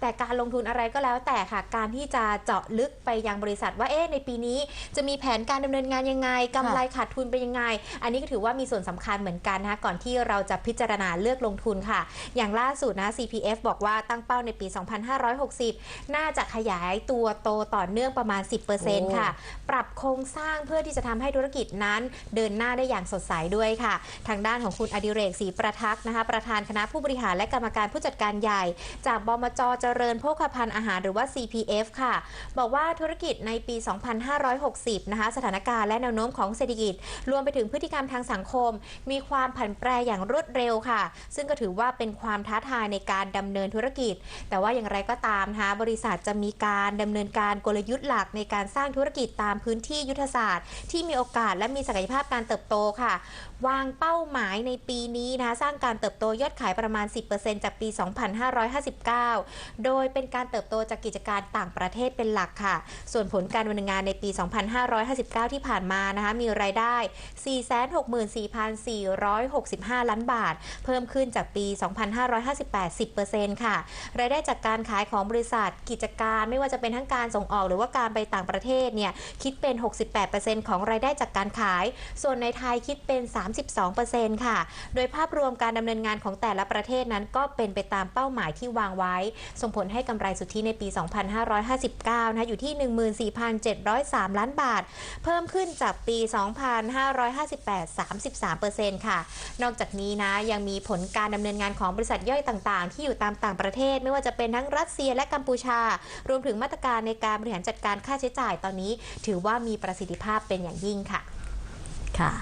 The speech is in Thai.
แต่การลงทุนอะไรก็แล้วแต่ค่ะ การที่จะเจาะลึกไปยังบริษัทว่าเอ๊ะในปีนี้จะมีแผนการดำเนินงานยังไงกำไรขาดทุนเป็นยังไง อันนี้ก็ถือว่ามีส่วนสำคัญเหมือนกันนะคะก่อนที่เราจะพิจารณาเลือกลงทุนค่ะ อย่างล่าสุดนะ CPF บอกว่าตั้งเป้าในปี 2560 น่าจะขยายตัวโตต่อเนื่องประมาณ 10%ค่ะ ปรับโครงสร้างเพื่อที่จะทำให้ธุรกิจนั้น เดินหน้าได้อย่างสดใสด้วยค่ะ ทางด้านของคุณอดิเรกศรีประทักษ์นะคะ ประธานคณะผู้บริหารและกรรมการผู้จัดการใหญ่ จากบมจเจริญโภคภัณฑ์อาหารหรือว่า CPF ค่ะ บอกว่าธุรกิจในปี 2560 นะคะ สถานการณ์และแนวโน้มของเศรษฐกิจ รวมไปถึงพฤติกรรมทางสังคม มีความผันแปรอย่างรวดเร็วค่ะ ซึ่งก็ถือว่าเป็นความท้าทายในการดำเนินธุรกิจ แต่ว่าอย่างไรก็ตามนะคะบริษัทจะมีการดำเนินการกลยุทธ์หลักในการสร้างธุรกิจตามพื้นที่ยุทธศาสตร์ ที่มีโอกาสและมีศักยภาพการเติบโตค่ะ วางเป้าหมายในปีนี้นะคะสร้างการเติบโตยอดขายประมาณ 10%จากปี 2559โดยเป็นการเติบโตจากกิจการต่างประเทศเป็นหลักค่ะ ส่วนผลการดำเนินงานในปี 2559 ที่ผ่านมานะคะมีรายได้ 464,465 ล้านบาท เพิ่มขึ้นจากปี 2558 10%ค่ะ รายได้จากการขายของบริษัทกิจการไม่ว่าจะเป็นทั้งการส่งออกหรือว่าการไปต่างประเทศเนี่ยคิดเป็น 68%ของรายได้จากการขาย ส่วนในไทยคิดเป็น 32%ค่ะ โดยภาพรวมการดำเนินงานของแต่ละประเทศนั้นก็เป็นไปตามเป้าหมายที่วางไว้ส่งผลให้กำไรสุทธิในปี 2559 นะอยู่ที่ 14,703 ล้านบาท เพิ่มขึ้นจากปี 2558 33%ค่ะ นอกจากนี้นะยังมีผลการดำเนินงานของบริษัทย่อยต่างๆ ที่อยู่ตามต่างประเทศ ไม่ว่าจะเป็นทั้งรัสเซียและกัมพูชา รวมถึงมาตรการในการบริหารจัดการค่าใช้จ่ายตอนนี้ ถือว่ามีประสิทธิภาพเป็นอย่างยิ่งค่ะ ค่ะ